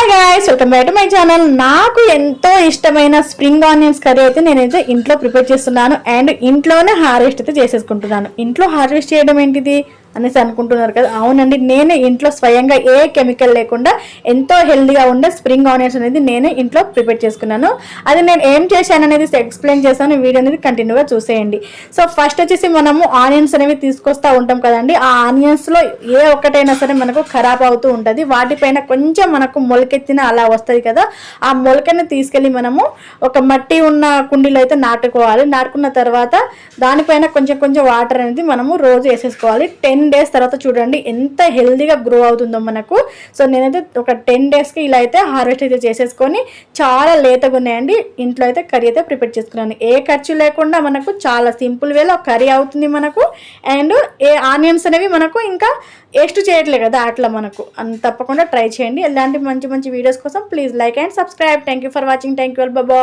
Hi guys welcome back to my channel నాకు ఎంతో ఇష్టమైన స్ప్రింగ్ ఆనియన్స్ కర్రీ అయితే నేనైతే ఇంట్లో ప్రిపేర్ చేస్తున్నాను. అండ్ ఇంట్లోనే హార్వెస్ట్ అయితే చేసేసుకుంటున్నాను. ఇంట్లో హార్వెస్ట్ చేయడం ఏంటిది? అనేసి అనుకుంటున్నారు కదా. అవునండి నేనే ఇంట్లో స్వయంగా ఏ కెమికల్ లేకుండా ఎంతో హెల్దీగా ఉండే స్ప్రింగ్ ఆనియన్స్ అనేది నేనే ఇంట్లో ప్రిపేర్ చేసుకున్నాను. అది నేను ఏం చేశాను అనేది ఎక్స్ప్లెయిన్ చేస్తాను. వీడియో అనేది కంటిన్యూగా చూసేయండి. సో ఫస్ట్ వచ్చేసి మనము ఆనియన్స్ అనేవి తీసుకొస్తూ ఉంటాం కదండి. ఆ ఆనియన్స్లో ఏ ఒక్కటైనా సరే మనకు ఖరాబ్ అవుతూ ఉంటుంది. వాటిపైన కొంచెం మనకు మొలకెత్తిన అలా వస్తుంది కదా. ఆ మొలకని తీసుకెళ్ళి మనము ఒక మట్టి ఉన్న కుండీలో అయితే నాటుకోవాలి. నాటుకున్న తర్వాత దానిపైన కొంచెం కొంచెం వాటర్ అనేది మనము రోజు వేసేసుకోవాలి. టెన్ టెన్ డేస్ తర్వాత చూడండి ఎంత హెల్దీగా గ్రో అవుతుందో మనకు. సో నేనైతే ఒక టెన్ డేస్కి ఇలా అయితే హార్వెస్ట్ అయితే చేసేసుకొని చాలా లేతగా ఉన్నాయండి. ఇంట్లో అయితే కర్రీ అయితే ప్రిపేర్ చేసుకున్నాను. ఏ ఖర్చు లేకుండా మనకు చాలా సింపుల్ వేలో కర్రీ అవుతుంది మనకు. అండ్ ఏ ఆనియన్స్ అనేవి మనకు ఇంకా వేస్ట్ చేయట్లేదు కదా అట్లా మనకు. అన్ తప్పకుండా ట్రై చేయండి. ఇలాంటి మంచి మంచి వీడియోస్ కోసం please like and subscribe. Thank you for watching. Thank you Baba